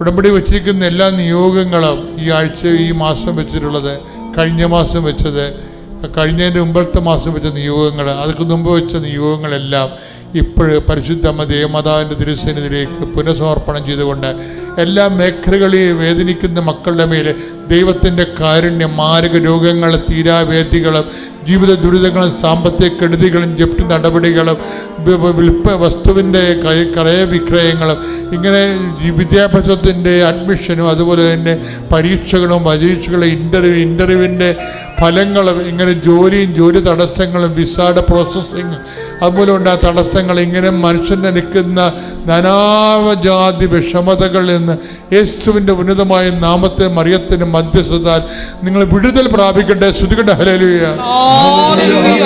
ഉടമ്പടി വെച്ചിരിക്കുന്ന എല്ലാ നിയോഗങ്ങളും ഈ ആഴ്ച ഈ മാസം വെച്ചിട്ടുള്ളത് കഴിഞ്ഞ മാസം വെച്ചത് കഴിഞ്ഞതിന്റെ മുമ്പത്തെ മാസം വെച്ച നിയോഗങ്ങൾ അതൊക്കെ മുമ്പ് വെച്ച നിയോഗങ്ങളെല്ലാം ഇപ്പോഴ് പരിശുദ്ധമ്മ ദേവമാതാവിന്റെ തിരുസന്നിധിയിലേക്ക് പുനഃസമർപ്പണം ചെയ്തുകൊണ്ട് എല്ലാ മേഖലകളെയും വേദനിക്കുന്ന മക്കളുടെ മേൽ ദൈവത്തിന്റെ കാരുണ്യം മാരക രോഗങ്ങൾ തീരാവേദികളും ജീവിത ദുരിതങ്ങളും സാമ്പത്തിക കെടുതികളും ജപ്തി നടപടികളും വിൽപ്പ വസ്തുവിന്റെ ക്രയവിക്രയങ്ങളും ഇങ്ങനെ വിദ്യാഭ്യാസത്തിന്റെ അഡ്മിഷനും അതുപോലെ തന്നെ പരീക്ഷകളും പരീക്ഷകളും ഇന്റർവ്യൂ ഇന്റർവ്യൂവിന്റെ ഫലങ്ങളും ഇങ്ങനെ ജോലിയും ജോലി തടസ്സങ്ങളും വിസയുടെ പ്രോസസ്സിങ് അതുപോലെ ഉണ്ടാ തടസ്സങ്ങൾ ഇങ്ങനെ മനുഷ്യനെ നിൽക്കുന്ന നാനാവജാതി വിഷമതകളിൽ നിന്ന് യേശുവിന്റെ ഉന്നതമായ നാമത്തെ മറിയത്തിന് മധ്യസ്ഥത നിങ്ങൾ വിടുതൽ പ്രാപിക്കട്ടെ ശ്രുതികട്ടെ ഹലലുയ ഹല്ലേലൂയ,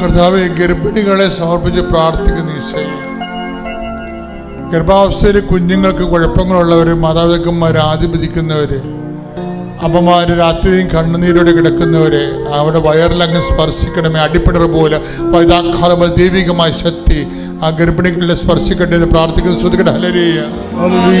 കർത്താവെ ഗർഭിണികളെ സമർപ്പിച്ച് പ്രാർത്ഥിക്കുന്ന ഈശോയെ. ഗർഭാവസ്ഥയിൽ കുഞ്ഞുങ്ങൾക്ക് കുഴപ്പങ്ങളുള്ളവർ മാതാപിതാക്കന്മാർ ആധിപതിക്കുന്നവർ അമ്മമാർ രാത്രിയും കണ്ണുനീരോടെ കിടക്കുന്നവർ അവിടെ വയറിലങ്ങ് സ്പർശിക്കണമേ അടിപ്പിടർ പോലെ പൈതാക്കാലം ദൈവികമായ ശക്തി ആ ഗർഭിണികളിലെ സ്പർശിക്കട്ടെ എന്ന് പ്രാർത്ഥിക്കുന്ന ശ്രുതികട ഹലരിയ ഹല്ലേലൂയ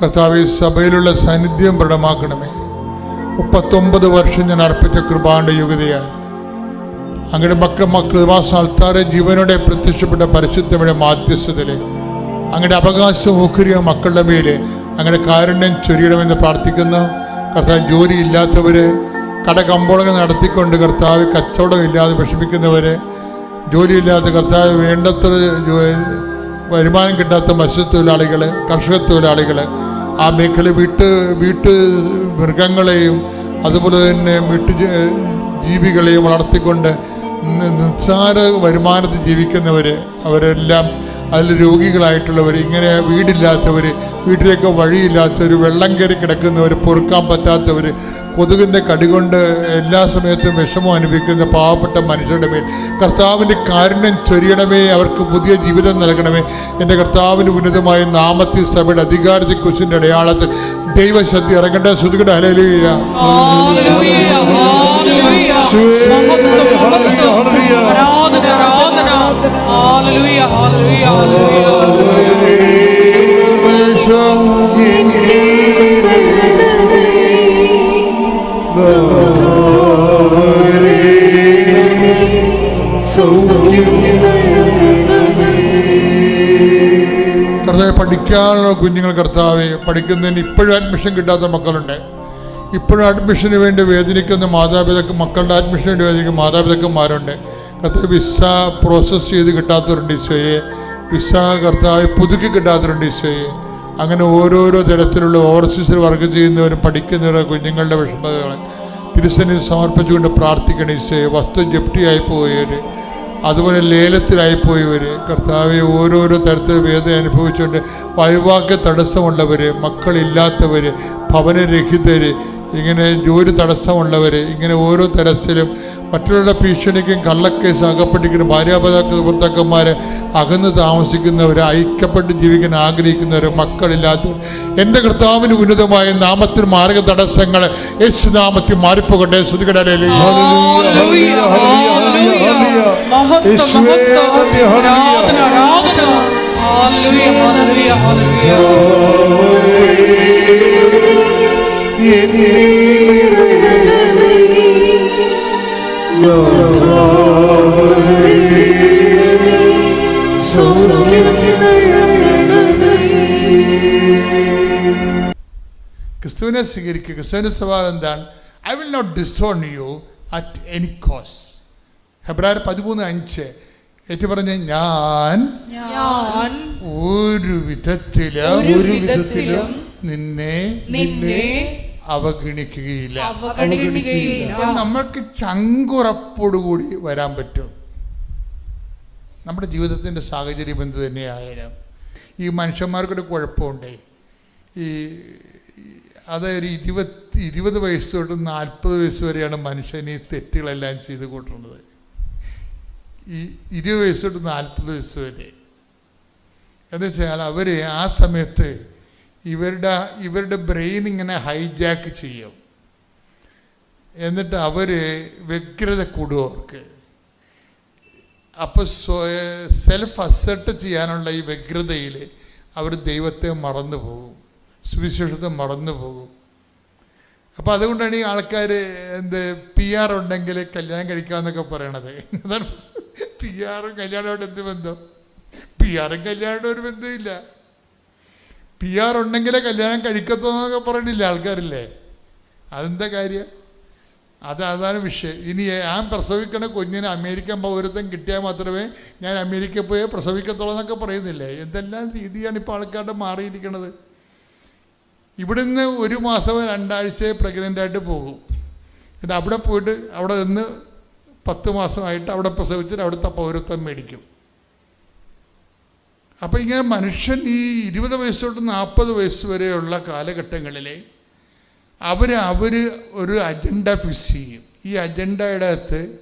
കർത്താവ് സഭയിലുള്ള സാന്നിധ്യം പ്രകടമാക്കണമേ. മുപ്പത്തൊമ്പത് വർഷം ഞാൻ അർപ്പിച്ച കൃപാണ്ട യുഗതയാണ് അങ്ങയുടെ മക്കൾ അൾത്താറെ ജീവനോടെ പ്രത്യക്ഷപ്പെട്ട പരിശുദ്ധമായ മാധ്യസ്ഥതയിൽ അങ്ങയുടെ അവകാശം ഓഹരിയ മക്കളുടെ മേലെ അങ്ങയുടെ കാരുണ്യം ചൊരിയണമെന്ന് പ്രാർത്ഥിക്കുന്നു. കർത്താവ് ജോലിയില്ലാത്തവര് കടകമ്പോളങ്ങൾ നടത്തിക്കൊണ്ട് കർത്താവ് കച്ചവടം ഇല്ലാതെ വിഷമിക്കുന്നവര് ജോലിയില്ലാത്ത കർത്താവ് വേണ്ടത്ര വരുമാനം കിട്ടാത്ത മത്സ്യത്തൊഴിലാളികൾ കർഷക തൊഴിലാളികൾ ആ മേഖല വീട്ട് വീട്ട് മൃഗങ്ങളെയും അതുപോലെ തന്നെ വീട്ടു ജീവികളെയും വളർത്തിക്കൊണ്ട് നിസ്സാര വരുമാനത്തിൽ ജീവിക്കുന്നവർ അവരെല്ലാം അതിൽ രോഗികളായിട്ടുള്ളവർ ഇങ്ങനെ വീടില്ലാത്തവർ വീട്ടിലേക്ക് വഴിയില്ലാത്തവർ വെള്ളം കയറി കിടക്കുന്നവർ പൊറുക്കാൻ പറ്റാത്തവർ കൊതുകിന്റെ കടികൊണ്ട് എല്ലാ സമയത്തും വിഷമം അനുഭവിക്കുന്ന പാവപ്പെട്ട മനുഷ്യരുടെ മേൽ. കർത്താവിന്റെ കാരുണ്യം ചൊരിയണമേ അവർക്ക് പുതിയ ജീവിതം നൽകണമേ. എന്റെ കർത്താവിന്റെ ഉന്നതമായ നാമത്തിൽ സഭയുടെ അധികാരത്തിൽ കുശിന്റെ അടയാളത്തിൽ ദൈവശക്തി ഇറങ്ങേണ്ട ശ്രുതികട ഹലലിയ ആരാധന, ആരാധന. കർത്താവ് പഠിക്കാനുള്ള കുഞ്ഞുങ്ങൾ കർത്താവ് പഠിക്കുന്നതിന് ഇപ്പോഴും അഡ്മിഷൻ കിട്ടാത്ത മക്കളുണ്ട്. ഇപ്പോഴും അഡ്മിഷന് വേണ്ടി വേദനിക്കുന്ന മാതാപിതാക്കൾ മക്കളുടെ അഡ്മിഷന് വേണ്ടി വേദനിക്കുന്ന മാതാപിതാക്കന്മാരുണ്ട്. കർത്താവ് വിസ പ്രോസസ്സ് ചെയ്ത് കിട്ടാത്തവരുണ്ട് ഈശോയെ. വിസ കർത്താവ് പുതുക്കി കിട്ടാത്തവരുണ്ട് ഈശോയെ. അങ്ങനെ ഓരോരോ തരത്തിലുള്ള ഓവർസീസിൽ വർക്ക് ചെയ്യുന്നവരും പഠിക്കുന്നവരും കുഞ്ഞുങ്ങളുടെ വിഷമതകൾ തിരുസനിൽ സമർപ്പിച്ചുകൊണ്ട് പ്രാർത്ഥിക്കണം ഈശോയെ. വസ്തു ജപ്തിയായി പോയവർ അതുപോലെ ലേലത്തിലായിപ്പോയവർ കർത്താവെ ഓരോരോ തരത്തിൽ വേദന അനുഭവിച്ചുകൊണ്ട് വൈവാക്യ തടസ്സമുള്ളവർ മക്കളില്ലാത്തവർ ഭവനരഹിതർ ഇങ്ങനെ ജോലി തടസ്സമുള്ളവർ ഇങ്ങനെ ഓരോ തരത്തിലും മറ്റുള്ള ഭീഷണിക്കും കള്ളക്കേസ് അകപ്പെട്ടിരിക്കുന്ന ഭാര്യാപിതാക്കൾ ഭർത്താക്കന്മാർ അകന്ന് താമസിക്കുന്നവർ ഐക്യപ്പെട്ട് ജീവിക്കാൻ ആഗ്രഹിക്കുന്നവർ മക്കളില്ലാത്ത എന്റെ കർത്താവിന് ഉന്നതമായ നാമത്തിൽ മാർഗ തടസ്സങ്ങൾ യേശു നാമത്തിൽ മാറിപ്പോകട്ടെ. ശ്രുതികടലേ ഹല്ലേലൂയ, ഹല്ലേലൂയ. മഹത്വം, എന്നിൽ നിറയണമേ നാഥാവരേണമേ സൗഖ്യം ക്രിസ്തുവിനെ സ്വീകരിക്കുക ക്രിസ്തുവിന്റെ സ്വഭാവം എന്താണ്? I will not disown you at any cost ഫെബ്രുവരി പതിമൂന്ന് അഞ്ച് ഏറ്റു പറഞ്ഞ ഞാൻ ഞാൻ ഒരു വിധത്തിലും ഒരു വിധത്തിലും നിന്നെ നിന്നെ അവഗണിക്കുകയില്ല. നമ്മൾക്ക് ചങ്കുറപ്പോടുകൂടി വരാൻ പറ്റും. നമ്മുടെ ജീവിതത്തിന്റെ സാഹചര്യം എന്ത് തന്നെയായാലും ഈ മനുഷ്യന്മാർക്കൊരു കുഴപ്പമുണ്ടേ. ഈ ഈ- അതൊരു ഇരുപത്തി ഇരുപത് വയസ്സ് തൊട്ട് നാൽപ്പത് വയസ്സ് വരെയാണ് മനുഷ്യൻ ഈ തെറ്റുകളെല്ലാം ചെയ്ത് കൂട്ടുന്നത്. ഈ ഇരുപത് വയസ്സ് തൊട്ട് നാൽപ്പത് വയസ്സ് വരെ. എന്ന് വെച്ചാൽ അവർ ആ സമയത്ത് ഇവരുടെ ഇവരുടെ ബ്രെയിൻ ഇങ്ങനെ ഹൈജാക്ക് ചെയ്യും. എന്നിട്ട് അവർ വ്യഗ്രത കൂടും അവർക്ക്. അപ്പോൾ സെൽഫ് അസെർട്ട് ചെയ്യാനുള്ള ഈ വ്യഗ്രതയിൽ അവർ ദൈവത്തെ മറന്നു പോകും. സുവിശേഷത്തെ മറന്നു പോകും. അപ്പോൾ അതുകൊണ്ടാണ് ഈ ആൾക്കാർ എന്ത് പി ആർ ഉണ്ടെങ്കിൽ കല്യാണം കഴിക്കാമെന്നൊക്കെ പറയണത്. പി ആറും കല്യാണമായിട്ട് എന്ത് ബന്ധം? പി ആറും കല്യാണമായിട്ട് ഒരു ബന്ധമില്ല പി ആർ ഉണ്ടെങ്കിലേ കല്യാണം കഴിക്കത്തുന്നൊക്കെ പറയണില്ല ആൾക്കാരില്ലേ? അതെന്താ കാര്യം? അത് അതാണ് വിഷയം. ഇനി ഞാൻ പ്രസവിക്കണ കുഞ്ഞിന് അമേരിക്കൻ പൗരത്വം കിട്ടിയാൽ മാത്രമേ ഞാൻ അമേരിക്കയിൽ പോയി പ്രസവിക്കത്തുള്ളൂ എന്നൊക്കെ പറയുന്നില്ലേ? എന്തെല്ലാം രീതിയാണ് ഇപ്പോൾ ആൾക്കാരുടെ മാറിയിരിക്കുന്നത് ഇവിടുന്ന് ഒരു മാസമോ രണ്ടാഴ്ച പ്രഗ്നന്റ് ആയിട്ട് പോകും. എന്നിട്ട് അവിടെ പോയിട്ട് അവിടെ നിന്ന് പത്ത് മാസമായിട്ട് അവിടെ പ്രസവിച്ചിട്ട് അവിടുത്തെ പൗരത്വം മേടിക്കും. അപ്പോൾ ഇങ്ങനെ മനുഷ്യൻ ഈ ഇരുപത് വയസ്സ് തൊട്ട് നാൽപ്പത് വയസ്സ് വരെയുള്ള കാലഘട്ടങ്ങളിൽ അവർ അവർ ഒരു അജണ്ട ഫിക്സ് ചെയ്യും. ഈ അജണ്ടയുടെ അകത്ത്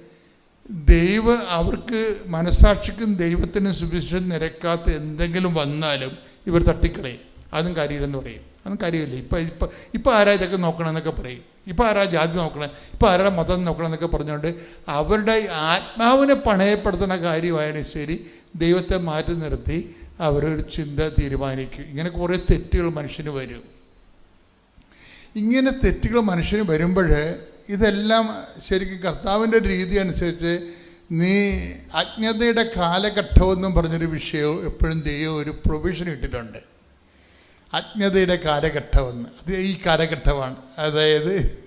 ദൈവ അവർക്ക് മനസാക്ഷിക്കും ദൈവത്തിനും സുവിശേഷം നിരക്കാത്ത എന്തെങ്കിലും വന്നാലും ഇവർ തട്ടിക്കളയും. അതും കാര്യമില്ലെന്ന് പറയും. അതും കാര്യമില്ല. ഇപ്പം ഇപ്പം ഇപ്പം ആരാ ഇതൊക്കെ നോക്കണമെന്നൊക്കെ പറയും. ഇപ്പം ആരാ ജാതി നോക്കണം? ഇപ്പം ആരാ മതം നോക്കണം എന്നൊക്കെ പറഞ്ഞുകൊണ്ട് അവരുടെ ആത്മാവിനെ പണയപ്പെടുത്തുന്ന കാര്യമായാലും ശരി ദൈവത്തെ മാറ്റി നിർത്തി അവരൊരു ചിന്ത തീരുമാനിക്കും. ഇങ്ങനെ കുറേ തെറ്റുകൾ മനുഷ്യന് വരും. ഇങ്ങനെ തെറ്റുകൾ മനുഷ്യന് വരുമ്പോൾ ഇതെല്ലാം ശരിക്കും കർത്താവിന്റെ രീതി അനുസരിച്ച് നീ അജ്ഞതയുടെ കാലഘട്ടമെന്നും പറഞ്ഞൊരു വിഷയവും എപ്പോഴും ദൈവം ഒരു പ്രൊവിഷൻ ഇട്ടിട്ടുണ്ട്. അജ്ഞതയുടെ കാലഘട്ടമെന്ന്. അത് ഈ കാലഘട്ടമാണ്. അതായത്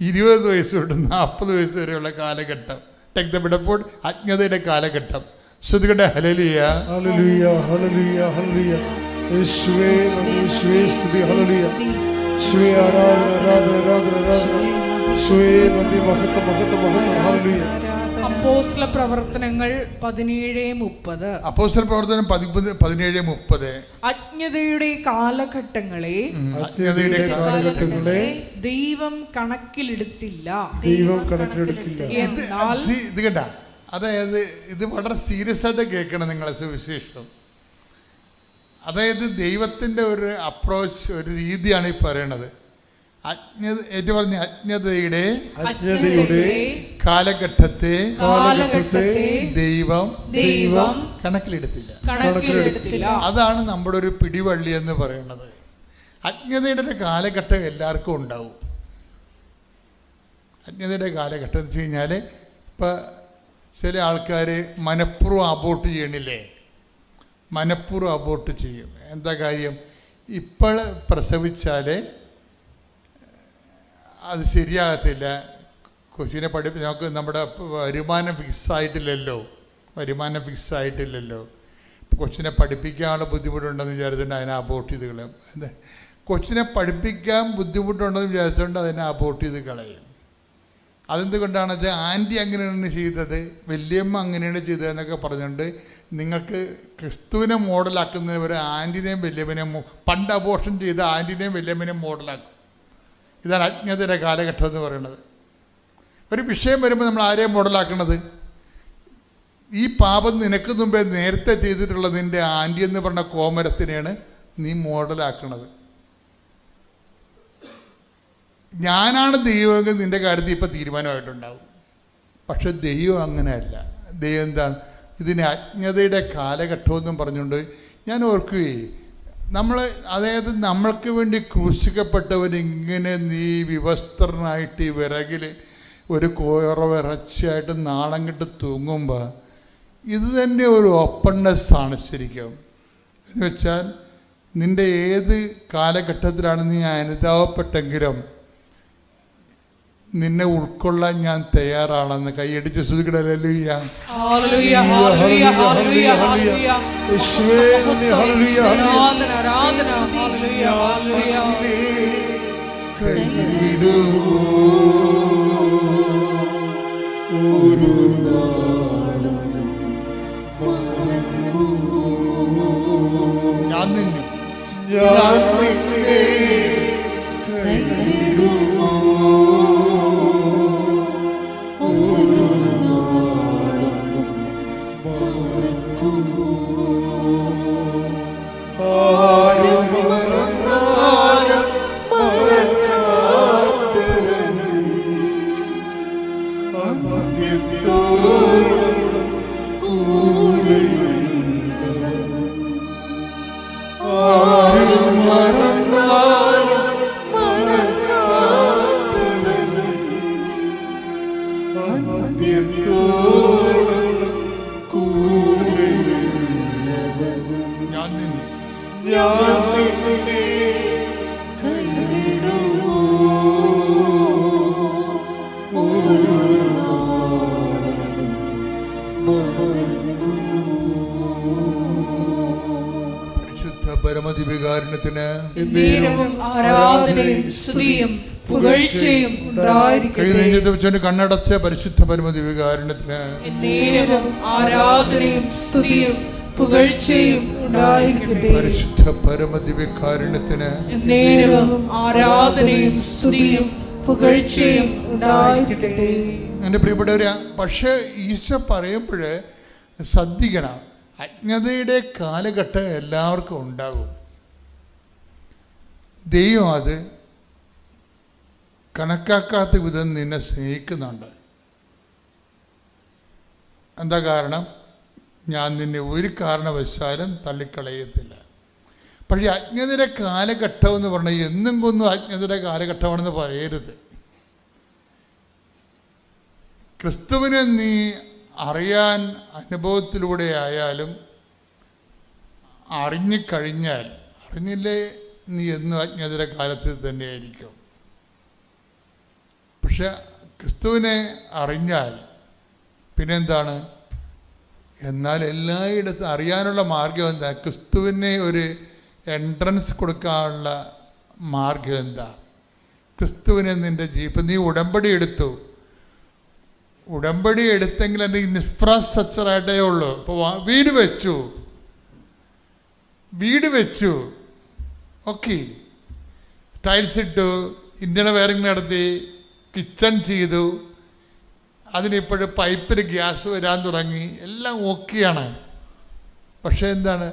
ഇരുപത് വയസ്സ് തൊട്ട് നാൽപ്പത് വയസ്സ് വരെയുള്ള കാലഘട്ടം. ടെക് ദ ബിഡപ്പോൾ അജ്ഞതയുടെ കാലഘട്ടം. ശ്രുതികട്ടെ ഹലലിയ ഹല്ലേലൂയ ഹല്ലേലൂയ ഹല്ലേലൂയ. യേശുവേ നന്ദി, യേശുവേ സ്തുതി ഹല്ലേലൂയ. യേശുവേ ആരാധന ആരാധന ആരാധന ആരാധന യേശുവേ നന്ദി മഹത്വം മഹത്വം മഹത്വം. ഹല്ലേലൂയ. അപ്പോസ്ല പ്രവർത്തനങ്ങൾ പതിനേഴ് മുപ്പത്. അപ്പോസ്റ്റൽ പ്രവർത്തനം പതിനേഴ് മുപ്പത്. അജ്ഞതയുടെ കാലഘട്ടങ്ങളെ അജ്ഞതയുടെ കാലഘട്ടങ്ങളെ ദൈവം കണക്കിലെടുത്തില്ല. ദൈവം കണക്കിലെടുത്തില്ല. എന്നാൽ See, ഇത് കേട്ട? അതായത് ഇത് വളരെ സീരിയസ് ആയിട്ട് കേൾക്കണം നിങ്ങളെ സുവിശേഷം അതായത് ദൈവത്തിന്റെ ഒരു അപ്രോച്ച് ഒരു രീതിയാണ് ഈ പറയണത്. അജ്ഞത ഏറ്റു പറഞ്ഞ അജ്ഞതയുടെ അജ്ഞതയുടെ കാലഘട്ടത്തെ കാലഘട്ടത്തെ ദൈവം ദൈവം കണക്കിലെടുത്തില്ല. കണക്കിലെടുത്തില്ല. അതാണ് നമ്മുടെ ഒരു പിടിവള്ളി എന്ന് പറയുന്നത് അജ്ഞതയുടെ ഒരു കാലഘട്ടം എല്ലാവർക്കും ഉണ്ടാവും. അജ്ഞതയുടെ കാലഘട്ടം എന്ന് വെച്ച് കഴിഞ്ഞാൽ ഇപ്പം ചില ആൾക്കാർ മനഃപൂർവം അബോട്ട് ചെയ്യണില്ലേ? മനഃപൂർവം അബോട്ട് ചെയ്യും. എന്താ കാര്യം? ഇപ്പോൾ പ്രസവിച്ചാൽ അത് ശരിയാകത്തില്ല. കൊച്ചിനെ പഠിപ്പി നമുക്ക് നമ്മുടെ വരുമാനം ഫിക്സ് ആയിട്ടില്ലല്ലോ. വരുമാനം ഫിക്സ് ആയിട്ടില്ലല്ലോ. കൊച്ചിനെ പഠിപ്പിക്കാനുള്ള ബുദ്ധിമുട്ടുണ്ടെന്ന് വിചാരിച്ചുകൊണ്ട് അതിനെ അബോട്ട് ചെയ്ത് കളയും. കൊച്ചിനെ പഠിപ്പിക്കാൻ ബുദ്ധിമുട്ടുണ്ടെന്ന് വിചാരിച്ചുകൊണ്ട് അതിനെ അബോട്ട് ചെയ്ത് കളയും. അതെന്തുകൊണ്ടാണെന്ന് വെച്ചാൽ ആന്റി അങ്ങനെയാണ് ചെയ്തത് വല്യമ്മ അങ്ങനെയാണ് ചെയ്തതെന്നൊക്കെ പറഞ്ഞുകൊണ്ട് നിങ്ങൾക്ക് ക്രിസ്തുവിനെ മോഡലാക്കുന്നവരെ ആന്റിനെയും വല്യമ്മനെയും പണ്ട് അബോർഷൻ ചെയ്ത ആന്റിനെയും വല്യമ്മനെയും മോഡലാക്കും. ഇതാണ് അജ്ഞതയുടെ കാലഘട്ടം എന്ന് പറയുന്നത്. ഒരു വിഷയം വരുമ്പോൾ നമ്മൾ ആരെയും മോഡലാക്കണത്? ഈ പാപം നിനക്ക് മുമ്പേ നേരത്തെ ചെയ്തിട്ടുള്ള നിന്റെ ആന്റി എന്ന് പറഞ്ഞ കോമരത്തിനെയാണ് നീ മോഡലാക്കണത്. ഞാനാണ് ദൈവമെങ്കിൽ നിന്റെ കാര്യത്തിൽ ഇപ്പം തീരുമാനമായിട്ടുണ്ടാവും. പക്ഷെ ദൈവം അങ്ങനെയല്ല. ദൈവം എന്താണ്? ഇതിന് അജ്ഞതയുടെ കാലഘട്ടമെന്നും പറഞ്ഞുകൊണ്ട് ഞാൻ ഓർക്കുകയേ നമ്മൾ അതായത് നമ്മൾക്ക് വേണ്ടി ക്രൂശിക്കപ്പെട്ടവൻ ഇങ്ങനെ നീ വിവസ്ത്രനായിട്ട് ഈ വിറകിൽ ഒരു കോറവിറച്ചിയായിട്ട് നാണം കിട്ട് തൂങ്ങുമ്പോൾ ഇത് തന്നെ ഒരു ഓപ്പൺനെസ് ആണ് ശരിക്കും. എന്ന് വെച്ചാൽ നിന്റെ ഏത് കാലഘട്ടത്തിലാണ് നീ അനുതാപപ്പെട്ടെങ്കിലും നിന്നെ ഉൾക്കൊള്ളാൻ ഞാൻ തയ്യാറാണെന്ന് കൈയടിച്ച് ഹല്ലേലൂയ. ഞാൻ നിന്നെ ഞാൻ നിന്നെ ഞാൻ നിന്നെ ഞാൻ നിന്നെ കൈവിടുമോ? ഒരു നാളും പരിശുദ്ധ പരമദിവികാരണത്തിന് ആരാധനയും സ്തുതിയും പുകഴ്ചയും കൈ ഉണ്ടായിരിക്കട്ടെ കണ്ണടച്ച പരിശുദ്ധ പരമദിവികാരണത്തിന് ആരാധനയും സ്തുതിയും പുകഴ്ചയും ഉണ്ടായിരിക്കട്ടെ. പരിശുദ്ധ നേരവും ആരാധനയും സ്തുതിയും പുകഴ്ചയും ഉണ്ടായിരിക്കട്ടെ. എന്റെ പ്രിയപ്പെട്ടവരെ പക്ഷേ ഈശോ പറയുമ്പോൾ ശ്രദ്ധിക്കണം. അജ്ഞതയുടെ കാലഘട്ടം എല്ലാവർക്കും ഉണ്ടാകും. ദൈവം അത് കണക്കാക്കാത്ത വിധം നിന്നെ സ്നേഹിക്കുന്നുണ്ട്. എന്താ കാരണം? ഞാൻ നിന്നെ ഒരു കാരണവശാലും തള്ളിക്കളയത്തില്ല. പക്ഷേ അജ്ഞതയുടെ കാലഘട്ടം എന്ന് പറഞ്ഞാൽ എന്നും കൊന്നും അജ്ഞതയുടെ കാലഘട്ടമാണെന്ന് പറയരുത്. ക്രിസ്തുവിനെ നീ അറിയാൻ അനുഭവത്തിലൂടെ ആയാലും അറിഞ്ഞുകഴിഞ്ഞാൽ അറിഞ്ഞില്ലേ നീ എന്നും അജ്ഞതയുടെ കാലത്തിൽ തന്നെയായിരിക്കും. പക്ഷെ ക്രിസ്തുവിനെ അറിഞ്ഞാൽ പിന്നെന്താണ്? എന്നാൽ എല്ലായിടത്തും അറിയാനുള്ള മാർഗം എന്താ? ക്രിസ്തുവിനെ ഒരു എൻട്രൻസ് കൊടുക്കാനുള്ള മാർഗം എന്താ? ക്രിസ്തുവിനെ നിന്റെ ജീപ്പ് നീ ഉടമ്പടി എടുത്തു. ഉടമ്പടി എടുത്തെങ്കിൽ എന്റെ ഇൻഫ്രാസ്ട്രക്ചറായിട്ടേ ഉള്ളൂ. ഇപ്പോൾ വീട് വെച്ചു. വീട് വെച്ചു. ഓക്കെ ടൈൽസ് ഇട്ടു. ഇന്ത്യൻ വയറിങ് നടത്തി. കിച്ചൺ ചെയ്തു. അതിനിപ്പോഴും പൈപ്പിൽ ഗ്യാസ് വരാൻ തുടങ്ങി. എല്ലാം ഓക്കെയാണ്. പക്ഷേ എന്താണ്?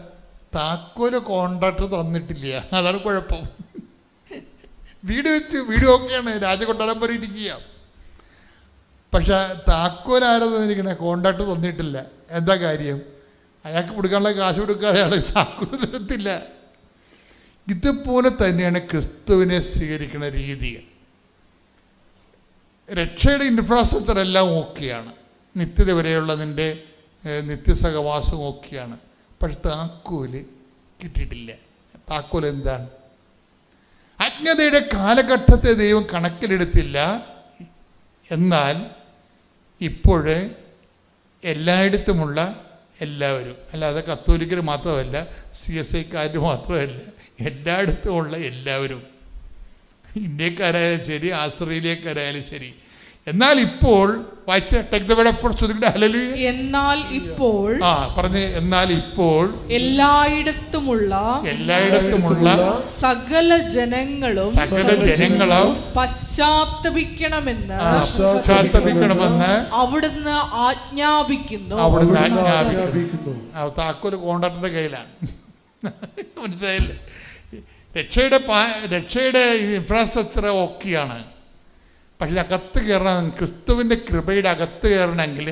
താക്കോൽ കോൺട്രാക്ടർ തന്നിട്ടില്ല. അതാണ് കുഴപ്പം. വീട് വെച്ച് വീട് ഓക്കെയാണ്. രാജകൊട്ടാരം പോലെ ഇരിക്കുക. പക്ഷെ താക്കോൽ ആരാ തന്നിരിക്കണേ? കോണ്ടാക്ട് തന്നിട്ടില്ല. എന്താ കാര്യം? അയാൾക്ക് കൊടുക്കാനുള്ള കാശ് കൊടുക്കാതെ അയാൾ താക്കോൽ തരത്തില്ല. ഇതുപോലെ തന്നെയാണ് ക്രിസ്തുവിനെ സ്വീകരിക്കുന്ന രീതി. രക്ഷയുടെ ഇൻഫ്രാസ്ട്രക്ചർ എല്ലാം ഓക്കെയാണ്. നിത്യത വരെയുള്ളതിന്റെ ഏഹ്, നിത്യസഹവാസം ഓക്കെയാണ്. പക്ഷെ താക്കോൽ കിട്ടിയിട്ടില്ല. താക്കോൽ എന്താണ്? അജ്ഞതയുടെ കാലഘട്ടത്തെ ദൈവം കണക്കിലെടുത്തില്ല. എന്നാൽ ഇപ്പോഴ് എല്ലായിടത്തുമുള്ള എല്ലാവരും അല്ലാതെ കത്തോലിക്കർ മാത്രമല്ല സി എസ് ഐക്കാർ മാത്രമല്ല എല്ലായിടത്തുമുള്ള എല്ലാവരും ഇന്ത്യക്കാരായാലും ശരി ആസ്ട്രേലിയക്കാരായാലും ശരി. എന്നാൽ ഇപ്പോൾ വായിച്ച take the word of God ശ്രദ്ധിക്കട്ടെ hallelujah എന്നാൽ ഇപ്പോൾ ആ പറഞ്ഞു എന്നാൽ ഇപ്പോൾ എല്ലായിടത്തുമുള്ള എല്ലായിടത്തുമുള്ള സകല ജനങ്ങളും സകല ജനങ്ങളും പശ്ചാത്തപിക്കണമെന്ന് പശ്ചാത്തപിക്കണമെന്ന് അവിടുന്ന് ആജ്ഞാപിക്കുന്നു. അവിടുന്ന് ആജ്ഞാപിക്കുന്നു. താക്കോൽ കോണ്ടാക്ടറിന്റെ കയ്യിലാണ്. മനസ്സിലായില്ലേ? രക്ഷയുടെ പാ രക്ഷയുടെ ഇൻഫ്രാസ്ട്രക്ചർ ഓക്കെയാണ് പക്ഷെ അകത്ത് കയറണം ക്രിസ്തുവിന്റെ കൃപയുടെ അകത്ത് കയറണമെങ്കിൽ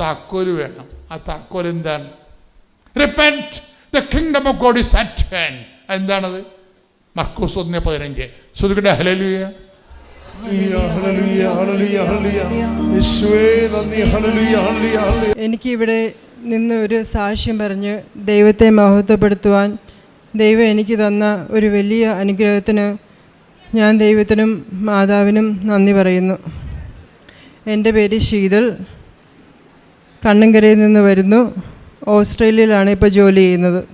താക്കോൽ വേണം. ആ താക്കോൽ എന്താണ്? Repent the kingdom of God is at hand എന്താണത് മർക്കൂസ് ഒന്ന് പതിനഞ്ച്. ശ്രുതികടെ ഹലലുയ. എനിക്കിവിടെ നിന്ന് ഒരു സാക്ഷ്യം പറഞ്ഞ് ദൈവത്തെ മഹത്വപ്പെടുത്തുവാൻ ദൈവം എനിക്ക് തന്ന ഒരു വലിയ അനുഗ്രഹത്തിന് ഞാൻ ദൈവത്തിനും മാതാവിനും നന്ദി പറയുന്നു. എന്റെ പേര് ശീതൾ. കണ്ണങ്കരയിൽ നിന്ന് വരുന്നു. ഓസ്ട്രേലിയയിലാണ് ഇപ്പോൾ ജോലി ചെയ്യുന്നത്.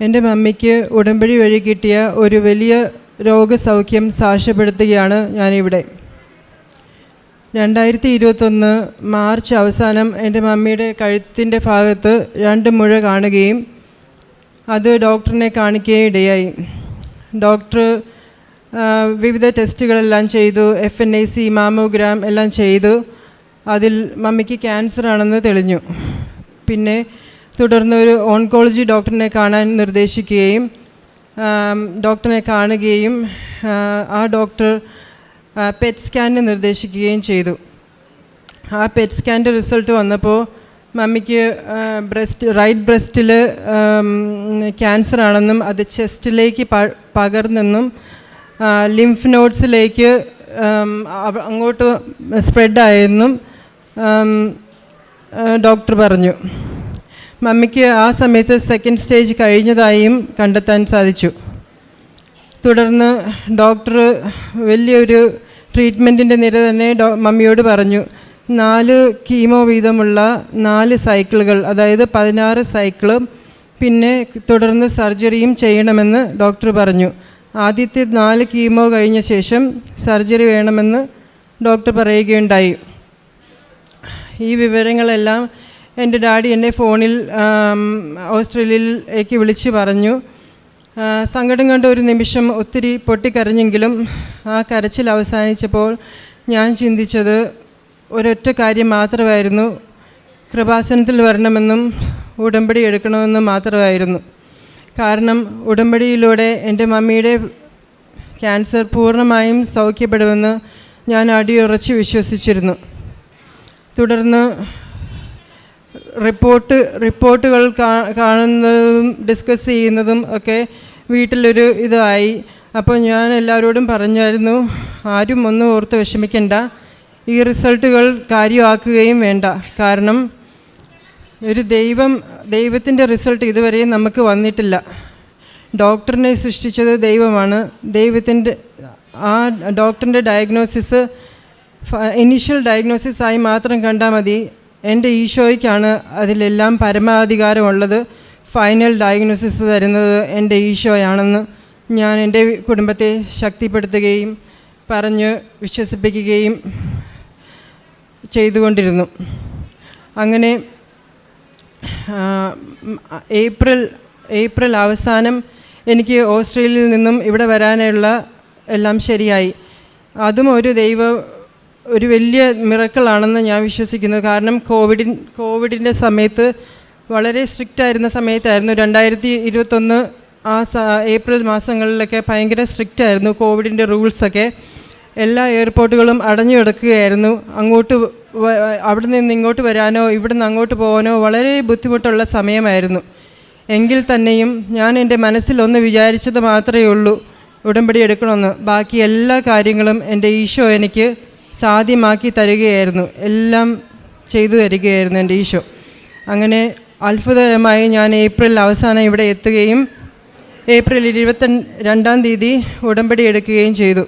എന്റെ മമ്മിക്ക് ഉടമ്പടി വഴി കിട്ടിയ ഒരു വലിയ രോഗസൗഖ്യം സാക്ഷ്യപ്പെടുത്തുകയാണ് ഞാനിവിടെ. രണ്ടായിരത്തി ഇരുപത്തൊന്ന് മാർച്ച് അവസാനം എന്റെ മമ്മിയുടെ കഴുത്തിന്റെ ഭാഗത്ത് രണ്ട് മുഴ കാണുകയും അത് ഡോക്ടറിനെ കാണിക്കുകയും ഇടയായി. ഡോക്ടർ വിവിധ ടെസ്റ്റുകളെല്ലാം ചെയ്തു F N I C mammogram എല്ലാം ചെയ്തു. അതിൽ മമ്മിക്ക് ക്യാൻസർ ആണെന്ന് തെളിഞ്ഞു. പിന്നെ തുടർന്ന് ഒരു ഓൺകോളജി ഡോക്ടറിനെ കാണാൻ നിർദ്ദേശിക്കുകയും ഡോക്ടറിനെ കാണുകയും ആ, ഡോക്ടർ പെറ്റ് സ്കാനിന് നിർദ്ദേശിക്കുകയും ചെയ്തു. ആ പെറ്റ് സ്കാന്റെ റിസൾട്ട് വന്നപ്പോൾ മമ്മിക്ക് ബ്രസ്റ്റ് റൈറ്റ് ബ്രസ്റ്റിൽ ക്യാൻസർ ആണെന്നും അത് ചെസ്റ്റിലേക്ക് പകർന്നെന്നും ലിംഫ് നോട്ട്സിലേക്ക് അങ്ങോട്ട് സ്പ്രെഡായെന്നും ഡോക്ടർ പറഞ്ഞു. മമ്മിക്ക് ആ സമയത്ത് സെക്കൻഡ് സ്റ്റേജ് കഴിഞ്ഞതായും കണ്ടെത്താൻ സാധിച്ചു. തുടർന്ന് ഡോക്ടർ വലിയൊരു ട്രീറ്റ്മെന്റിന്റെ നിര തന്നെ മമ്മിയോട് പറഞ്ഞു. നാല് കീമോ വീതമുള്ള നാല് സൈക്കിളുകൾ അതായത് പതിനാറ് സൈക്കിളും പിന്നെ തുടർന്ന് സർജറിയും ചെയ്യണമെന്ന് ഡോക്ടർ പറഞ്ഞു. ആദ്യത്തെ നാല് കീമോ കഴിഞ്ഞ ശേഷം സർജറി വേണമെന്ന് ഡോക്ടർ പറയുകയുണ്ടായി. ഈ വിവരങ്ങളെല്ലാം എന്റെ ഡാഡി എന്നെ ഫോണിൽ ഓസ്ട്രേലിയയിലേക്ക് വിളിച്ച് പറഞ്ഞു. സങ്കടം കൊണ്ട് ഒരു നിമിഷം ഒത്തിരി പൊട്ടിക്കരഞ്ഞെങ്കിലും ആ കരച്ചിൽ അവസാനിച്ചപ്പോൾ ഞാൻ ചിന്തിച്ചത് ഒരൊറ്റ കാര്യം മാത്രമായിരുന്നു. കൃപാസനത്തിൽ വരണമെന്നും ഉടമ്പടി എടുക്കണമെന്നും മാത്രമായിരുന്നു. കാരണം ഉടമ്പടിയിലൂടെ എന്റെ മമ്മിയുടെ ക്യാൻസർ പൂർണമായും സൗഖ്യപ്പെടുമെന്ന് ഞാൻ അടിയുറച്ച് വിശ്വസിച്ചിരുന്നു. തുടർന്ന് റിപ്പോർട്ട് റിപ്പോർട്ടുകൾ കാണുന്നതും ഡിസ്കസ് ചെയ്യുന്നതും ഒക്കെ വീട്ടിലൊരു ഇതായി. അപ്പോൾ ഞാൻ എല്ലാവരോടും പറഞ്ഞായിരുന്നു ആരും ഒന്നും ഓർത്ത് വിഷമിക്കണ്ട. ഈ റിസൾട്ടുകൾ കാര്യമാക്കുകയും വേണ്ട. കാരണം ഒരു ദൈവം ദൈവത്തിന്റെ റിസൾട്ട് ഇതുവരെയും നമുക്ക് വന്നിട്ടില്ല. ഡോക്ടറിനെ സൃഷ്ടിച്ചത് ദൈവമാണ്. ദൈവത്തിന്റെ ആ ഡോക്ടറിന്റെ ഡയഗ്നോസിസ് ഇനീഷ്യൽ ഡയഗ്നോസിസ് ആയി മാത്രം കണ്ടാൽ മതി. എന്റെ ഈശോയ്ക്കാണ് അതിലെല്ലാം പരമാധികാരമുള്ളത്. ഫൈനൽ ഡയഗ്നോസിസ് തരുന്നത് എന്റെ ഈശോയാണെന്ന് ഞാൻ എന്റെ കുടുംബത്തെ ശക്തിപ്പെടുത്തുകയും പറഞ്ഞ് വിശ്വസിപ്പിക്കുകയും ചെയ്തുകൊണ്ടിരുന്നു. അങ്ങനെ ഏപ്രിൽ ഏപ്രിൽ അവസാനം എനിക്ക് ഓസ്ട്രേലിയയിൽ നിന്നും ഇവിടെ വരാനുള്ള എല്ലാം ശരിയായി. അതും ഒരു ദൈവ ഒരു വലിയ മിറക്കിളാണെന്ന് ഞാൻ വിശ്വസിക്കുന്നു. കാരണം കോവിഡിൻ കോവിഡിന്റെ സമയത്ത് വളരെ സ്ട്രിക്റ്റ് ആയിരുന്ന സമയത്തായിരുന്നു. രണ്ടായിരത്തി ഇരുപത്തൊന്ന് ആ ഏപ്രിൽ മാസങ്ങളിലൊക്കെ ഭയങ്കര സ്ട്രിക്റ്റ് ആയിരുന്നു കോവിഡിന്റെ റൂൾസൊക്കെ. എല്ലാ എയർപോർട്ടുകളും അടഞ്ഞു കിടക്കുകയായിരുന്നു. അങ്ങോട്ട് അവിടെ നിന്ന് ഇങ്ങോട്ട് വരാനോ ഇവിടെ നിന്ന് അങ്ങോട്ട് പോകാനോ വളരെ ബുദ്ധിമുട്ടുള്ള സമയമായിരുന്നു. എങ്കിൽ തന്നെയും ഞാൻ എന്റെ മനസ്സിൽ ഒന്ന് വിചാരിച്ചത് മാത്രമേ ഉള്ളൂ ഉടമ്പടി എടുക്കണമെന്ന്. ബാക്കി എല്ലാ കാര്യങ്ങളും എന്റെ ഈശോ എനിക്ക് സാധ്യമാക്കി തരികയായിരുന്നു. എല്ലാം ചെയ്തു തരികയായിരുന്നു എന്റെ ഈശോ. അങ്ങനെ അത്ഭുതകരമായി ഞാൻ ഏപ്രിൽ അവസാനം ഇവിടെ എത്തുകയും ഏപ്രിൽ ഇരുപത്തി രണ്ടാം തീയതി ഉടമ്പടി എടുക്കുകയും ചെയ്തു.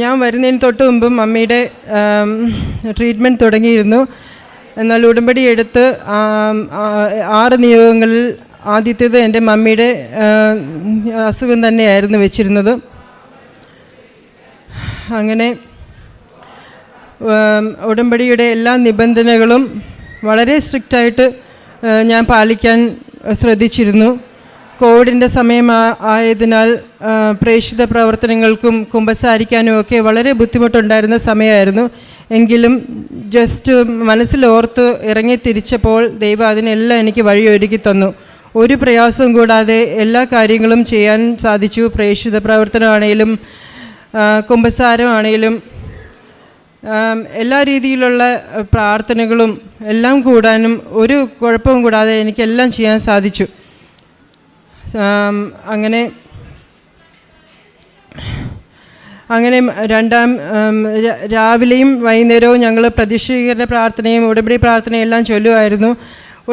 ഞാൻ വരുന്നതിന് തൊട്ട് മുമ്പ് മമ്മിയുടെ ട്രീറ്റ്മെന്റ് തുടങ്ങിയിരുന്നു. എന്നാൽ ഉടമ്പടി എടുത്ത് ആറ് നിയോഗങ്ങളിൽ ആദ്യത്തേത് എന്റെ മമ്മിയുടെ അസുഖം തന്നെയായിരുന്നു വെച്ചിരുന്നത്. അങ്ങനെ ഉടമ്പടിയുടെ എല്ലാ നിബന്ധനകളും വളരെ സ്ട്രിക്റ്റായിട്ട് ഞാൻ പാലിക്കാൻ ശ്രദ്ധിച്ചിരുന്നു. കോവിഡിന്റെ സമയം ആയതിനാൽ പ്രേക്ഷിത പ്രവർത്തനങ്ങൾക്കും കുമ്പസാരിക്കാനും ഒക്കെ വളരെ ബുദ്ധിമുട്ടുണ്ടായിരുന്ന സമയമായിരുന്നു. എങ്കിലും ജസ്റ്റ് മനസ്സിലോർത്ത് ഇറങ്ങി തിരിച്ചപ്പോൾ ദൈവം അതിനെല്ലാം എനിക്ക് വഴിയൊരുക്കി തന്നു. ഒരു പ്രയാസവും കൂടാതെ എല്ലാ കാര്യങ്ങളും ചെയ്യാൻ സാധിച്ചു. പ്രേക്ഷിത പ്രവർത്തനമാണെങ്കിലും കുമ്പസാരമാണെങ്കിലും എല്ലാ രീതിയിലുള്ള പ്രാർത്ഥനകളും എല്ലാം കൂടാനും ഒരു കുഴപ്പവും കൂടാതെ എനിക്കെല്ലാം ചെയ്യാൻ സാധിച്ചു. അങ്ങനെ അങ്ങനെ രണ്ടാം രാവിലെയും വൈകുന്നേരവും ഞങ്ങൾ പ്രതിഷ്ഠീകരണ പ്രാർത്ഥനയും ഉടമ്പടി പ്രാർത്ഥനയും എല്ലാം ചൊല്ലുമായിരുന്നു.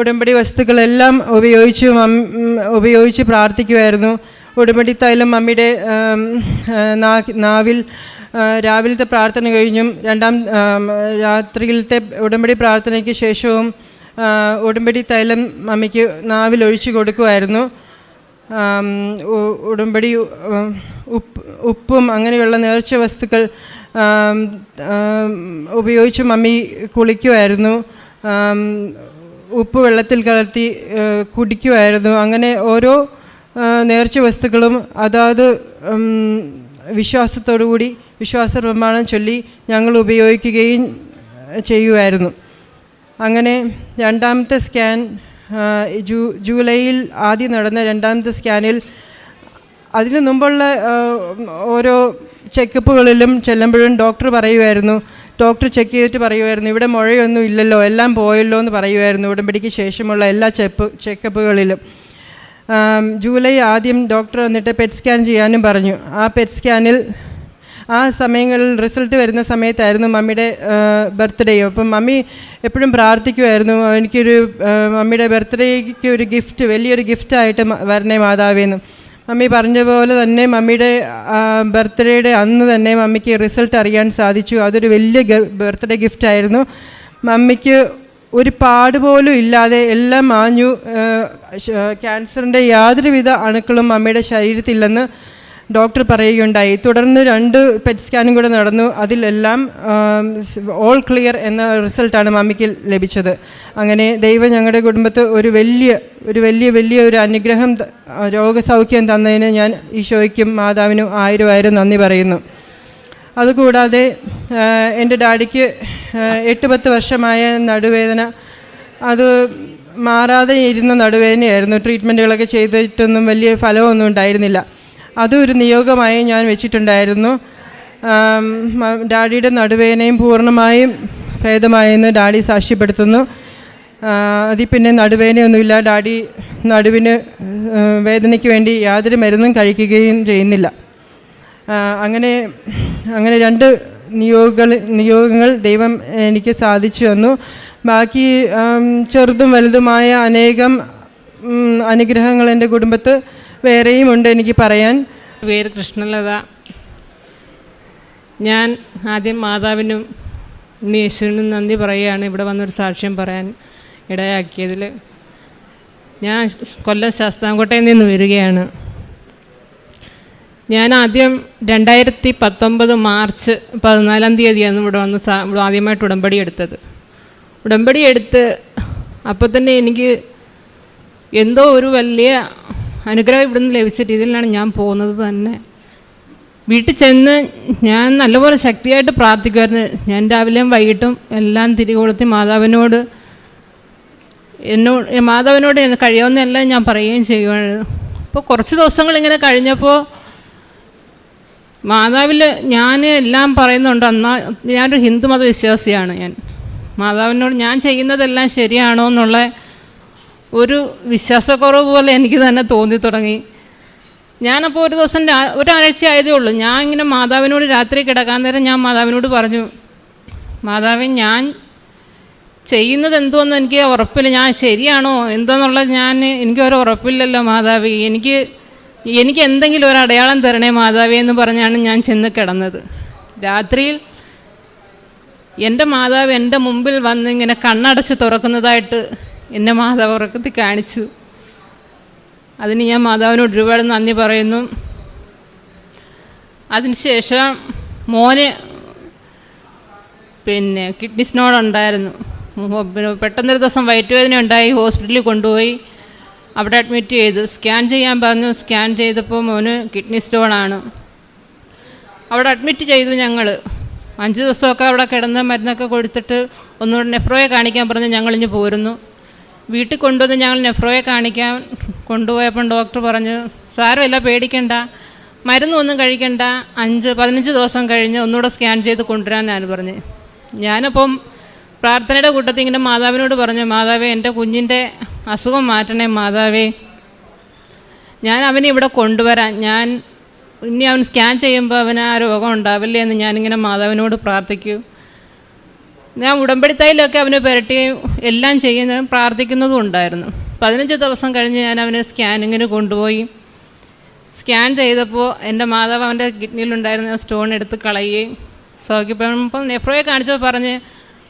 ഉടമ്പടി വസ്തുക്കളെല്ലാം ഉപയോഗിച്ച് ഉപയോഗിച്ച് പ്രാർത്ഥിക്കുമായിരുന്നു. ഉടമ്പടി തൈലം മമ്മിയുടെ നാവിൽ രാവിലത്തെ പ്രാർത്ഥന കഴിഞ്ഞും രണ്ടാം രാത്രിയിലത്തെ ഉടമ്പടി പ്രാർത്ഥനയ്ക്ക് ശേഷവും ഉടമ്പടി തൈലം മമ്മിക്ക് നാവിൽ ഒഴിച്ചു കൊടുക്കുമായിരുന്നു. ഉടമ്പടി ഉപ്പ് ഉപ്പും അങ്ങനെയുള്ള നേർച്ച വസ്തുക്കൾ ഉപയോഗിച്ച് മമ്മി കുളിക്കുമായിരുന്നു ഉപ്പ് വെള്ളത്തിൽ കലർത്തി കുടിക്കുമായിരുന്നു അങ്ങനെ ഓരോ നേർച്ച വസ്തുക്കളും അതാത് വിശ്വാസത്തോടുകൂടി വിശ്വാസ പ്രമാണം ചൊല്ലി ഞങ്ങൾ ഉപയോഗിക്കുകയും ചെയ്യുമായിരുന്നു അങ്ങനെ രണ്ടാമത്തെ സ്കാൻ ജൂ ജൂലൈയിൽ ആദ്യം നടന്ന രണ്ടാമത്തെ സ്കാനിൽ അതിനു മുമ്പുള്ള ഓരോ ചെക്കപ്പുകളിലും ചെല്ലുമ്പോഴും ഡോക്ടർ പറയുമായിരുന്നു. ഡോക്ടർ ചെക്ക് ചെയ്തിട്ട് പറയുമായിരുന്നു ഇവിടെ മുഴയൊന്നും ഇല്ലല്ലോ എല്ലാം പോയല്ലോ എന്ന് പറയുമായിരുന്നു. ഉടമ്പടിക്ക് ശേഷമുള്ള എല്ലാ ചെപ്പ് ചെക്കപ്പുകളിലും. ജൂലൈ ആദ്യം ഡോക്ടർ വന്നിട്ട് പെറ്റ് സ്കാൻ ചെയ്യാനും പറഞ്ഞു. ആ പെറ്റ് സ്കാനിൽ ആ സമയങ്ങളിൽ റിസൾട്ട് വരുന്ന സമയത്തായിരുന്നു മമ്മിയുടെ ബർത്ത്ഡേയും അപ്പം മമ്മി എപ്പോഴും പ്രാർത്ഥിക്കുമായിരുന്നു എനിക്കൊരു മമ്മിയുടെ ബർത്ത്ഡേക്ക് ഒരു ഗിഫ്റ്റ് വലിയൊരു ഗിഫ്റ്റായിട്ട് വരണേ മാതാവേന്ന് മമ്മി പറഞ്ഞ പോലെ തന്നെ മമ്മിയുടെ ബർത്ത്ഡേയുടെ അന്ന് തന്നെ മമ്മിക്ക് റിസൾട്ട് അറിയാൻ സാധിച്ചു. അതൊരു വലിയ ബർത്ത്ഡേ ഗിഫ്റ്റായിരുന്നു മമ്മിക്ക് ഒരു പാട് പോലും ഇല്ലാതെ എല്ലാം മാഞ്ഞു. ക്യാൻസറിന്റെ യാതൊരുവിധ അണുക്കളും അമ്മയുടെ ശരീരത്തില്ലെന്ന് ഡോക്ടർ പറയുകയുണ്ടായി. തുടർന്ന് രണ്ട് പെറ്റ് സ്കാനും കൂടെ നടന്നു. അതിലെല്ലാം ഓൾ ക്ലിയർ എന്ന റിസൾട്ടാണ് മമ്മിക്ക് ലഭിച്ചത്. അങ്ങനെ ദൈവം ഞങ്ങളുടെ കുടുംബത്ത് ഒരു വലിയ ഒരു വലിയ വലിയ ഒരു അനുഗ്രഹം രോഗസൗഖ്യം തന്നതിന് ഞാൻ ഈശോയ്ക്കും മാതാവിനും ആയിരം ആയിരം നന്ദി പറയുന്നു. അതുകൂടാതെ എന്റെ ഡാഡിക്ക് എട്ട് പത്ത് വർഷമായ നടുവേദന. അത് മാറാതെ ഇരുന്ന നടുവേദനയായിരുന്നു. ട്രീറ്റ്മെന്റുകളൊക്കെ ചെയ്തിട്ടൊന്നും വലിയ ഫലമൊന്നും ഉണ്ടായിരുന്നില്ല. അതും ഒരു നിയോഗമായി ഞാൻ വെച്ചിട്ടുണ്ടായിരുന്നു. ഡാഡിയുടെ നടുവേദനയും പൂർണമായും ഭേദമായെന്ന് ഡാഡി സാക്ഷ്യപ്പെടുത്തുന്നു. അതിൽ പിന്നെ നടുവേദനയൊന്നുമില്ല. ഡാഡി നടുവിന് വേദനയ്ക്ക് വേണ്ടി യാതൊരു മരുന്നും കഴിക്കുകയും ചെയ്യുന്നില്ല. അങ്ങനെ അങ്ങനെ രണ്ട് നിയോഗങ്ങൾ നിയോഗങ്ങൾ ദൈവം എനിക്ക് സാധിച്ചു വന്നു ബാക്കി ചെറുതും വലുതുമായ അനേകം അനുഗ്രഹങ്ങൾ എന്റെ കുടുംബത്ത് വേറെയും ഉണ്ട് എനിക്ക് പറയാൻ. പേര് കൃഷ്ണലത. ഞാൻ ആദ്യം മാതാവിനും യേശുവിനും നന്ദി പറയുകയാണ്. ഇവിടെ വന്നൊരു സാക്ഷ്യം പറയാൻ ഇടയാക്കിയതിൽ. ഞാൻ കൊല്ലം ശാസ്താംകോട്ടയിൽ നിന്ന് വരികയാണ്. ഞാൻ ആദ്യം രണ്ടായിരത്തി പത്തൊമ്പത് മാർച്ച് പതിനാലാം തീയതിയാണ് ഇവിടെ വന്ന് ഇവിടെ ആദ്യമായിട്ട് ഉടമ്പടി എടുത്തത്. ഉടമ്പടി എടുത്ത് അപ്പോൾ തന്നെ എനിക്ക് എന്തോ ഒരു വലിയ അനുഗ്രഹം നിന്ന് ലഭിച്ച രീതിയിലാണ് ഞാൻ പോകുന്നത് തന്നെ. വീട്ടിൽ ചെന്ന് ഞാൻ നല്ലപോലെ ശക്തിയായിട്ട് പ്രാർത്ഥിക്കുമായിരുന്നു. ഞാൻ രാവിലെയും വൈകിട്ടും എല്ലാം തിരികൊളുത്തി മാതാവിനോട് എന്നോട് മാതാവിനോട് കഴിയാവുന്ന കഴിയാവുന്നതെല്ലാം ഞാൻ പറയുകയും ചെയ്യുമായിരുന്നു. അപ്പോൾ കുറച്ച് ദിവസങ്ങൾ ഇങ്ങനെ കഴിഞ്ഞപ്പോൾ മാതാവിൽ ഞാൻ എല്ലാം പറയുന്നുണ്ട്. എന്നാൽ ഞാനൊരു ഹിന്ദു മതവിശ്വാസിയാണ് ഞാൻ. മാതാവിനോട് ഞാൻ ചെയ്യുന്നതെല്ലാം ശരിയാണോ എന്നുള്ള ഒരു വിശ്വാസക്കുറവ് പോലെ എനിക്ക് തന്നെ തോന്നി തുടങ്ങി. ഞാനപ്പോൾ ഒരു ദിവസം രാ- ഒരാഴ്ച ആയതേ ഉള്ളൂ. ഞാൻ ഇങ്ങനെ മാതാവിനോട് രാത്രി കിടക്കാൻ നേരം ഞാൻ മാതാവിനോട് പറഞ്ഞു മാതാവേ ഞാൻ ചെയ്യുന്നത് എന്തോന്ന് എനിക്ക് ഉറപ്പില്ല. ഞാൻ ശരിയാണോ? എന്തോന്നുള്ളത് ഞാൻ എനിക്ക് ഒരു ഉറപ്പില്ലല്ലോ മാതാവി. എനിക്ക് എനിക്ക് എന്തെങ്കിലും ഒരു അടയാളം തരണേ മാതാവി എന്ന് പറഞ്ഞാണ് ഞാൻ ചെന്ന് കിടന്നത്. രാത്രിയിൽ എന്റെ മാതാവ് എന്റെ മുമ്പിൽ വന്ന് ഇങ്ങനെ കണ്ണടച്ച് തുറക്കുന്നതായിട്ട് എന്നെ മാതാവ് ഉറക്കത്തിൽ കാണിച്ചു. അതിന് ഞാൻ മാതാവിനോട് ഒരുപാട് നന്ദി പറയുന്നു. അതിനുശേഷം മോന് പിന്നെ കിഡ്നി പിന്നെ പെട്ടെന്നൊരു ദിവസം വയറ്റുവേദന ഉണ്ടായി ഹോസ്പിറ്റലിൽ കൊണ്ടുപോയി. അവിടെ അഡ്മിറ്റ് ചെയ്തു. സ്കാൻ ചെയ്യാൻ പറഞ്ഞു. സ്കാൻ ചെയ്തപ്പോൾ മോന് കിഡ്നി സ്റ്റോണാണ് അവിടെ അഡ്മിറ്റ് ചെയ്തു ഞങ്ങൾ അഞ്ച് ദിവസമൊക്കെ അവിടെ കിടന്ന് മരുന്നൊക്കെ കൊടുത്തിട്ട് ഒന്നുകൂടെ നെഫ്രോയെ കാണിക്കാൻ പറഞ്ഞ് ഞങ്ങളിഞ്ഞ് പോരുന്നു. വീട്ടിൽ കൊണ്ടുവന്ന് ഞങ്ങൾ നെഫ്രോയെ കാണിക്കാൻ കൊണ്ടുപോയപ്പം ഡോക്ടർ പറഞ്ഞു സാരമില്ല പേടിക്കണ്ട മരുന്നൊന്നും കഴിക്കണ്ട അഞ്ച് പതിനഞ്ച് ദിവസം കഴിഞ്ഞ് ഒന്നുകൂടെ സ്കാൻ ചെയ്ത് കൊണ്ടുവരാമെന്നാണ് പറഞ്ഞ്. ഞാനപ്പം പ്രാർത്ഥനയുടെ കൂട്ടത്തിൽ ഇങ്ങനെ മാതാവിനോട് പറഞ്ഞു മാതാവേ എന്റെ കുഞ്ഞിന്റെ അസുഖം മാറ്റണേ മാതാവേ. ഞാൻ അവനെ ഇവിടെ കൊണ്ടുവരാൻ ഞാൻ ഇനി അവൻ സ്കാൻ ചെയ്യുമ്പോൾ അവന് ആ രോഗം ഉണ്ടാവില്ലേ എന്ന് ഞാനിങ്ങനെ മാതാവിനോട് പ്രാർത്ഥിക്കും. ഞാൻ ഉടമ്പടിത്തായിലൊക്കെ അവനെ പുരട്ടുകയും എല്ലാം ചെയ്യുന്നതും പ്രാർത്ഥിക്കുന്നതും ഉണ്ടായിരുന്നു. പതിനഞ്ച് ദിവസം കഴിഞ്ഞ് ഞാൻ അവനെ സ്കാനിങ്ങിന് കൊണ്ടുപോയി. സ്കാൻ ചെയ്തപ്പോൾ എന്റെ മാതാവ് അവന്റെ കിഡ്നിയിലുണ്ടായിരുന്ന സ്റ്റോൺ എടുത്ത് കളയുകയും സൗഖ്യപ്പെടുമ്പോൾ നെഫ്രോയെ കാണിച്ചപ്പോൾ പറഞ്ഞ്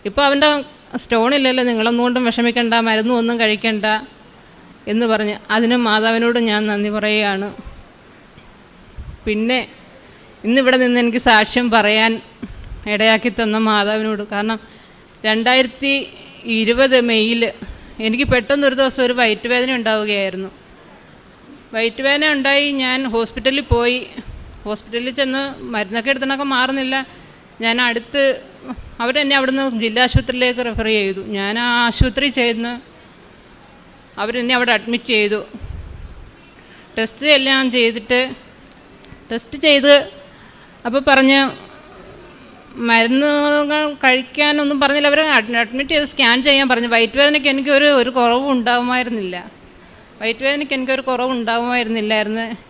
ഇപ്പോൾ അവന്റെ സ്റ്റോൺ ഇല്ലല്ലോ നിങ്ങളൊന്നുകൊണ്ടും വിഷമിക്കേണ്ട മരുന്നും ഒന്നും കഴിക്കണ്ട എന്ന് പറഞ്ഞ് അതിന് മാതാവിനോട് ഞാൻ നന്ദി പറയുകയാണ്. പിന്നെ ഇന്നിവിടെ നിന്ന് എനിക്ക് സാക്ഷ്യം പറയാൻ ഇടയാക്കി തന്ന മാതാവിനോട്. കാരണം രണ്ടായിരത്തി ഇരുപത് മെയ്യിൽ എനിക്ക് പെട്ടെന്നൊരു ദിവസം ഒരു വയറ്റുവേദന ഉണ്ടാവുകയായിരുന്നു. വയറ്റുവേദന ഉണ്ടായി ഞാൻ ഹോസ്പിറ്റലിൽ പോയി. ഹോസ്പിറ്റലിൽ ചെന്ന് മരുന്നൊക്കെ എടുത്തണൊക്കെ മാറുന്നില്ല. ഞാൻ അടുത്ത് അവരെന്നെ അവിടുന്ന് ജില്ലാ ആശുപത്രിയിലേക്ക് റെഫർ ചെയ്തു. ഞാൻ ആ ആശുപത്രി ചെന്ന് അവരെന്നെ അവിടെ അഡ്മിറ്റ് ചെയ്തു. ടെസ്റ്റ് എല്ലാം ചെയ്തിട്ട് ടെസ്റ്റ് ചെയ്ത് അപ്പോൾ പറഞ്ഞ് മരുന്നുകൾ കഴിക്കാനൊന്നും പറഞ്ഞില്ല. അവർ അഡ്മിറ്റ് ചെയ്ത് സ്കാൻ ചെയ്യാൻ പറഞ്ഞു. വയറ്റ് വേദനയ്ക്ക് എനിക്കൊരു ഒരു കുറവും ഉണ്ടാകുമായിരുന്നില്ല വയറ്റ് വേദനയ്ക്ക് എനിക്കൊരു കുറവും ഉണ്ടാകുമായിരുന്നില്ലായിരുന്നു